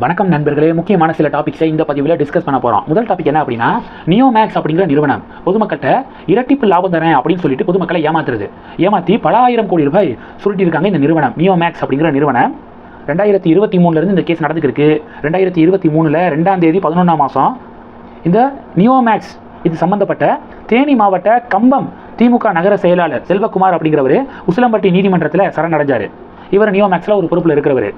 வணக்கம் நண்பர்களே. முக்கியமான சில டாபிக்ஸை இந்த பதிவில் டிஸ்கஸ் பண்ண போகிறோம் முதல் டாபிக் என்ன அப்படின்னா நியோமேக்ஸ் அப்படிங்கிற நிறுவனம். பொதுமக்கள்கிட்ட இரட்டிப்பு லாபம் தரேன் அப்படின்னு சொல்லிட்டு பொதுமக்களை ஏமாத்துறது. ஏமாற்றி பல ஆயிரம் கோடி ரூபாய் சுருட்டியிருக்காங்க இந்த நிறுவனம் நியோமேக்ஸ் அப்படிங்கிற நிறுவனம். ரெண்டாயிரத்தி இருபத்தி மூணுலேருந்து இந்த கேஸ் நடந்துருக்கு ரெண்டாயிரத்தி இருபத்தி மூணில் ரெண்டாம் தேதி பதினொன்றாம் மாதம் இந்த நியோமேக்ஸ் இது சம்பந்தப்பட்ட தேனி மாவட்ட கம்பம் திமுக நகர செயலாளர் செல்வகுமார் அப்படிங்கிறவர் உசிலம்பட்டி நீதிமன்றத்தில் சரணடைஞ்சார். இவர் நியோமேக்ஸில் ஒரு பொறுப்பில் இருக்கிறவர்.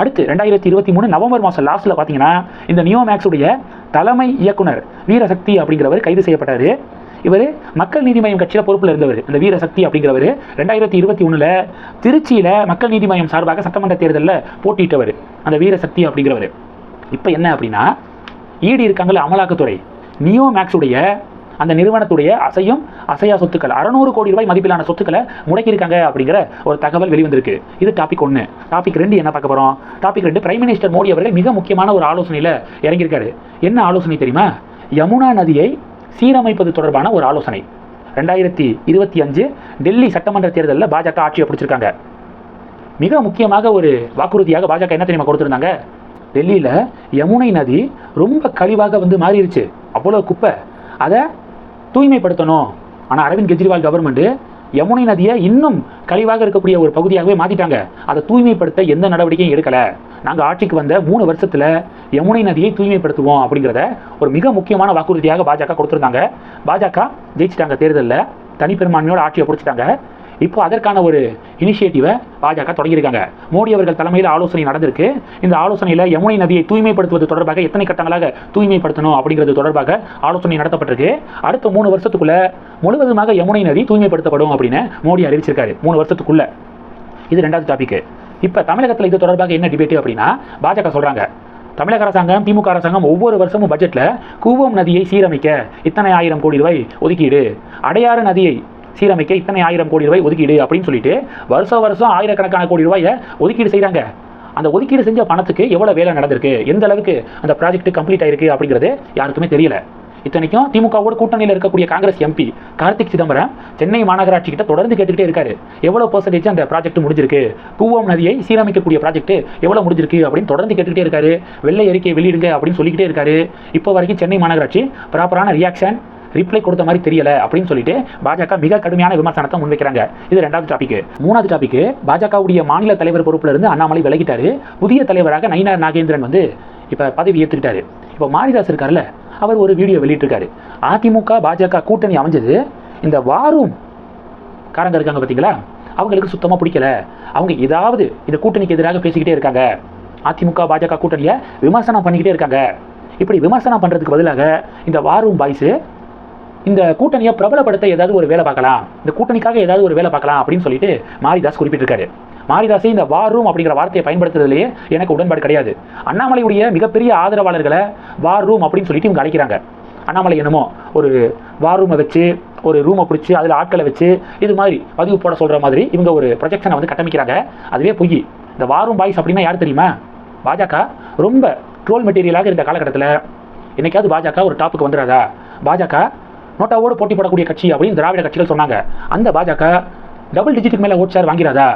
அடுத்து ரெண்டாயிரத்தி இருபத்தி மூணு நவம்பர் மாதம் லாஸ்ட்டில் பார்த்தீங்கன்னா இந்த நியோமேக்ஸுடைய தலைமை இயக்குனர் வீரசக்தி அப்படிங்கிறவர் கைது செய்யப்பட்டார். இவர் மக்கள் நீதி மய்யம் கட்சியில் பொறுப்பில் இருந்தவர். இந்த வீரசக்தி அப்படிங்கிறவர் ரெண்டாயிரத்தி இருபத்தி ஒன்றில் திருச்சியில் மக்கள் நீதி மய்யம் சார்பாக சட்டமன்ற தேர்தலில் போட்டியிட்டவர். அந்த வீரசக்தி அப்படிங்கிறவர். இப்போ என்ன அப்படின்னா ஈடி இருக்காங்களே அமலாக்கத்துறை. நியோ மேக்ஸுடைய அந்த நிறுவனத்துடைய அசையும் அசையா சொத்துக்கள். அறநூறு கோடி ரூபாய் மதிப்பிலான சொத்துக்களை முடக்கியிருக்காங்க அப்படிங்கிற ஒரு தகவல் வெளிவந்திருக்கு. இது டாபிக் ஒன்று டாபிக் ரெண்டு என்ன பார்க்க போகிறோம் டாபிக் ரெண்டு பிரைம் மினிஸ்டர் மோடி அவர்கள் மிக முக்கியமான ஒரு ஆலோசனையில் இறங்கியிருக்காரு. என்ன ஆலோசனை தெரியுமா? யமுனா நதியை சீரமைப்பது தொடர்பான ஒரு ஆலோசனை. ரெண்டாயிரத்தி இருபத்தி அஞ்சு டெல்லி சட்டமன்ற தேர்தலில் பாஜக ஆட்சியை பிடிச்சிருக்காங்க. மிக முக்கியமாக ஒரு வாக்குறுதியாக பாஜக என்ன தெரியுமா கொடுத்துருந்தாங்க? டெல்லியில் யமுனை நதி ரொம்ப கழிவாக வந்து மாறிடுச்சு அவ்வளோ குப்பை. அதை தூய்மைப்படுத்தணும். ஆனால் அரவிந்த் கெஜ்ரிவால் கவர்மெண்ட்டு யமுனை நதியை இன்னும் கழிவாக இருக்கக்கூடிய ஒரு பகுதியாகவே மாற்றிட்டாங்க அதை தூய்மைப்படுத்த எந்த நடவடிக்கையும் எடுக்கலை. நாங்கள் ஆட்சிக்கு வந்த மூணு வருஷத்தில் யமுனை நதியை தூய்மைப்படுத்துவோம் அப்படிங்கிறத ஒரு மிக முக்கியமான வாக்குறுதியாக பாஜக கொடுத்துருந்தாங்க. பாஜக ஜெயிச்சிட்டாங்க தேர்தலில். தனிப்பெரும்பான்மையோட ஆட்சியை பிடிச்சிட்டாங்க. இப்போ அதற்கான ஒரு இனிஷியேட்டிவை பாஜக தொடங்கியிருக்காங்க. மோடி அவர்கள் தலைமையில் ஆலோசனை நடந்திருக்கு. இந்த ஆலோசனையில் யமுனை நதியை தூய்மைப்படுத்துவது தொடர்பாக எத்தனை கட்டங்களாக தூய்மைப்படுத்தணும் அப்படிங்கிறது தொடர்பாக ஆலோசனை நடத்தப்பட்டிருக்கு. அடுத்த மூணு வருஷத்துக்குள்ள முழுவதுமாக யமுனை நதி தூய்மைப்படுத்தப்படும் அப்படின்னு மோடி அறிவிச்சிருக்காரு. மூணு வருஷத்துக்குள்ள. இது ரெண்டாவது டாபிக் இப்போ தமிழகத்தில் இது தொடர்பாக என்ன டிபேட் அப்படின்னா பாஜக சொல்கிறாங்க தமிழக அரசாங்கம் திமுக அரசாங்கம் ஒவ்வொரு வருஷமும் பட்ஜெட்டில் கூவம் நதியை சீரமைக்க இத்தனை ஆயிரம் கோடி ரூபாய் ஒதுக்கீடு. அடையாறு நதியை சீரமைக்க இத்தனை ஆயிரம் கோடி ரூபாய் ஒதுக்கீடு அப்படின்னு சொல்லிட்டு வருஷம் வருஷம் ஆயிரக்கணக்கான கோடி ரூபாயை ஒதுக்கீடு செய்கிறாங்க அந்த ஒதுக்கீடு செஞ்ச பணத்துக்கு எவ்வளோ வேலை நடந்திருக்கு? எந்த அளவுக்கு அந்த ப்ராஜெக்ட் கம்ப்ளீட் ஆயிருக்கு அப்படிங்கிறது யாருக்குமே தெரியல. இத்தனைக்கும் திமுகவோட கூட்டணியில் இருக்கக்கூடிய காங்கிரஸ் எம்பி கார்த்திக் சிதம்பரம் சென்னை மாநகராட்சி கிட்ட தொடர்ந்து கேட்டுக்கிட்டே இருக்காரு. எவ்வளோ பர்சன்டேஜ் அந்த ப்ராஜெக்ட் முடிஞ்சிருக்கு? கூவம் நதியை சீரமைக்கக்கூடிய ப்ராஜெக்ட் எவ்வளோ முடிஞ்சிருக்கு அப்படின்னு தொடர்ந்து கேட்டுக்கிட்டே இருக்காரு. வெள்ளை அறிக்கையை வெளியிடுங்க அப்படின்னு சொல்லிக்கிட்டே இருக்காரு. இப்போ வரைக்கும் சென்னை மாநகராட்சி ப்ராப்பரான ரியாக்ஷன் ரிப்ளை கொடுத்த மாதிரி தெரியல அப்படின்னு சொல்லிட்டு பாஜக மிக கடுமையான விமர்சனத்தை முன்வைக்கிறாங்க. இது ரெண்டாவது டாபிக் மூணாவது டாபிக் பாஜகவுடைய மாநில தலைவர் பொறுப்புல இருந்து அண்ணாமலை விலகிட்டாரு. புதிய தலைவராக நயினார் நாகேந்திரன் வந்து இப்போ பதவி ஏற்றுக்கிட்டாரு இப்போ மாரிதாஸ் இருக்காருல்ல அவர் ஒரு வீடியோ வெளியிட்டிருக்காரு. அதிமுக பாஜக கூட்டணி அமைஞ்சது. இந்த வாரும் காரங்க இருக்காங்க பார்த்தீங்களா அவங்களுக்கு சுத்தமாக பிடிக்கல. அவங்க ஏதாவது இந்த கூட்டணிக்கு எதிராக பேசிக்கிட்டே இருக்காங்க. அதிமுக பாஜக கூட்டணியை விமர்சனம் பண்ணிக்கிட்டே இருக்காங்க. இப்படி விமர்சனம் பண்ணுறதுக்கு பதிலாக இந்த வாரும் பாய்ஸு இந்த கூட்டணியை பிரபலப்படுத்த ஏதாவது ஒரு வேலை பார்க்கலாம். இந்த கூட்டணிக்காக ஏதாவது ஒரு வேலை பார்க்கலாம் அப்படின்னு சொல்லிட்டு மாரிதாஸ் குறிப்பிட்டிருக்காரு. மாரிதாஸே இந்த வார் ரூம் அப்படிங்கிற வார்த்தையை பயன்படுத்துறதுலேயே எனக்கு உடன்பாடு கிடையாது. அண்ணாமலையுடைய மிகப்பெரிய ஆதரவாளர்களை வார் ரூம் அப்படின்னு சொல்லிட்டு இவங்க அழைக்கிறாங்க. அண்ணாமலை என்னமோ ஒரு வார் ரூமை வச்சு ஒரு ரூமை பிடிச்சி அதில் ஆட்களை வச்சு இது மாதிரி பதிவு போட சொல்கிற மாதிரி இவங்க ஒரு ப்ரொஜெக்ஷனை வந்து கட்டமைக்கிறாங்க. அதுவே பொய். இந்த வாரும் பாய்ஸ் அப்படின்னா யார் தெரியுமா? பாஜக. ரொம்ப ட்ரோல் மெட்டீரியலாக இருந்த காலகட்டத்தில் என்னைக்காவது பாஜக ஒரு டாப்புக்கு வந்துடாதா? பாஜக நோட்டாவோடு போட்டி போடக்கூடிய கட்சி அப்படின்னு திராவிட கட்சிகள் சொன்னாங்க. அந்த பாஜக டபுள் டிஜிட்டுக்கு மேலே ஓட் ஷேர் வாங்கிறாதா?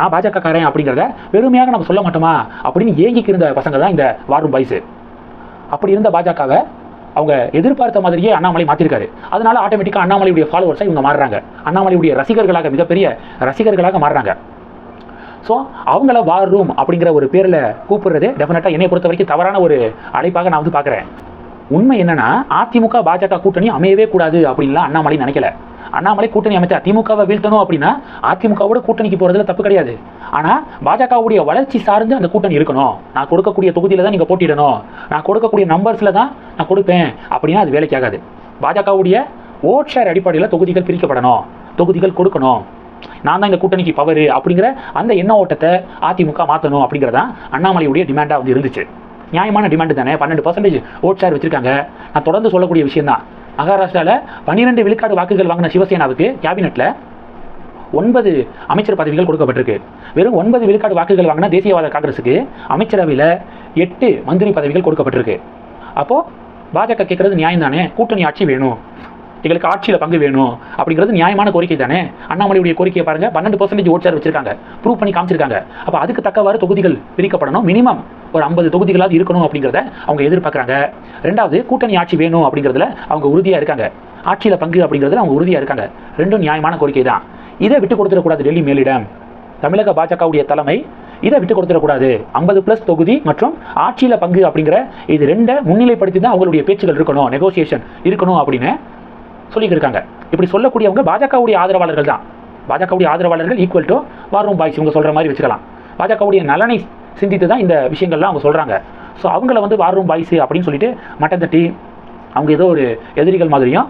ஆ பாஜக காரன் அப்படிங்கிறத பெருமையாக நம்ம சொல்ல மாட்டோமா? அப்படின்னு ஏங்கிக்கு இருந்த பசங்க தான் இந்த வாரும் பாய்ஸு அப்படி இருந்த பாஜகவை அவங்க எதிர்பார்த்த மாதிரியே அண்ணாமலை மாற்றிருக்காரு அதனால ஆட்டோமேட்டிக்காக அண்ணாமலையுடைய ஃபாலோவர்ஸாக இவங்க மாறுறாங்க. அண்ணாமலையுடைய ரசிகர்களாக மிகப்பெரிய ரசிகர்களாக மாறுறாங்க. ஸோ அவங்கள வார் ரூம் அப்படிங்கிற ஒரு பேரில் கூப்பிடுறது டெஃபினட்டாக என்னை பொறுத்த வரைக்கும் தவறான ஒரு அழைப்பாக நான் வந்து பார்க்குறேன். உண்மை என்னன்னா அதிமுக பாஜக கூட்டணி அமையவே கூடாது அப்படின்லாம் அண்ணாமலை நினைக்கல. அண்ணாமலை கூட்டணி அமைச்சா திமுகவை வீழ்த்தணும் அப்படின்னா அதிமுகவோட கூட்டணிக்கு போகிறதுல தப்பு கிடையாது. ஆனால் பாஜகவுடைய வளர்ச்சி சார்ந்து அந்த கூட்டணி இருக்கணும். நான் கொடுக்கக்கூடிய தொகுதியில் தான் நீங்கள் போட்டிடணும் நான் கொடுக்கக்கூடிய நம்பர்ஸில் தான் நான் கொடுப்பேன் அப்படின்னா அது வேலைக்கு ஆகாது பாஜகவுடைய ஓட் ஷேர் அடிப்படையில் தொகுதிகள் பிரிக்கப்படணும். தொகுதிகள் கொடுக்கணும். நான் தான் இந்த கூட்டணிக்கு பவர் அப்படிங்கிற அந்த எண்ண ஓட்டத்தை அதிமுக மாற்றணும் அப்படிங்கிறதான் அண்ணாமலையுடைய டிமாண்டாக வந்து இருந்துச்சு. நியாயமான டிமாண்டு தானே? பன்னெண்டு பர்சன்டேஜ் ஓட் ஷேர் வச்சிருக்காங்க. நான் தொடர்ந்து சொல்லக்கூடிய விஷயம் தான் மகாராஷ்டிராவில் பன்னிரெண்டு விழுக்காடு வாக்குகள் வாங்கின சிவசேனாவுக்கு கேபினெட்டில் ஒன்பது அமைச்சர் பதவிகள் கொடுக்கப்பட்டிருக்கு. வெறும் ஒன்பது விழுக்காடு வாக்குகள் வாங்கின தேசியவாத காங்கிரஸுக்கு அமைச்சரவையில் எட்டு மந்திரி பதவிகள் கொடுக்கப்பட்டிருக்கு. அப்போது பாஜக கேட்குறது நியாயம் தானே கூட்டணி ஆட்சி வேணும். எங்களுக்கு ஆட்சியில் பங்கு வேணும் அப்படிங்கிறது நியாயமான கோரிக்கை தானே? அண்ணாமலையுடைய கோரிக்கையை பாருங்க. பன்னெண்டு பர்சன்டேஜ் ஓட்சார் வச்சிருக்காங்க. ப்ரூவ் பண்ணி காமிச்சிருக்காங்க. அப்போ அதுக்கு தக்கவாறு தொகுதிகள் பிரிக்கப்படணும். மினிமம் ஒரு ஐம்பது தொகுதிகளாவது இருக்கணும் அப்படிங்கிறத அவங்க எதிர்பார்க்குறாங்க. ரெண்டாவது கூட்டணி ஆட்சி வேணும் அப்படிங்கிறதுல அவங்க உறுதியாக இருக்காங்க. ஆட்சியில் பங்கு அப்படிங்கிறதுல அவங்க உறுதியாக இருக்காங்க. ரெண்டும் நியாயமான கோரிக்கை தான். இதை விட்டு கொடுத்துடக்கூடாது டெல்லி மேலிடம். தமிழக பாஜகவுடைய தலைமை இதை விட்டு கொடுத்துடக்கூடாது. ஐம்பது ப்ளஸ் தொகுதி மற்றும் ஆட்சியில் பங்கு அப்படிங்கிற இது ரெண்டை முன்னிலைப்படுத்தி தான் அவங்களுடைய பேச்சுகள் இருக்கணும் நெகோசியேஷன் இருக்கணும் அப்படின்னு சொல்லியிருக்காங்க இப்படி சொல்லக்கூடியவங்க பாஜகவுடைய ஆதரவாளர்கள் தான். பாஜகவுடைய ஆதரவாளர்கள் equal to war room boys இவங்க சொல்கிற மாதிரி வச்சுக்கலாம். பாஜகவுடைய நலனை சிந்தித்து தான் இந்த விஷயங்கள்லாம் அவங்க சொல்கிறாங்க ஸோ அவங்கள வந்து வார் ரூம் பாய்ஸ் அப்படின்னு சொல்லிட்டு மட்டம் தட்டி அவங்க ஏதோ ஒரு எதிரிகள் மாதிரியும்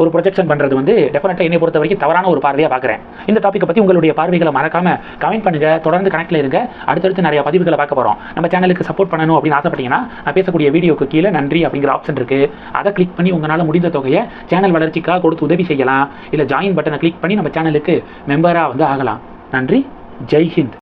ஒரு ப்ரொஜெக்ஷன் பண்ணுறது வந்து டெஃபினட்டாக என்னை பொறுத்த வரைக்கும் தவறான ஒரு பார்வையாக பார்க்குறேன். இந்த டாப்பிக்கை பற்றி உங்களுடைய பார்வைகளை மறக்காம கமெண்ட் பண்ணுங்கள் தொடர்ந்து கனெக்டில் இருங்க. அடுத்தடுத்து நிறைய பதிவுகளை பார்க்க போகிறோம் நம்ம சேனலுக்கு சப்போர்ட் பண்ணணும் அப்படின்னு ஆசைப்பட்டீங்கன்னா நான் பேசக்கூடிய வீடியோக்கு கீழே நன்றி அப்படிங்கிற ஆப்ஷன் இருக்குது அதை கிளிக் பண்ணி உங்களால் முடிந்த தொகையை சேனல் வளர்ச்சிக்காக கொடுத்து உதவி செய்யலாம். இல்லை ஜாயின் பட்டனை கிளிக் பண்ணி நம்ம சேனலுக்கு மெம்பராக வந்து ஆகலாம். நன்றி. ஜெய்ஹிந்த்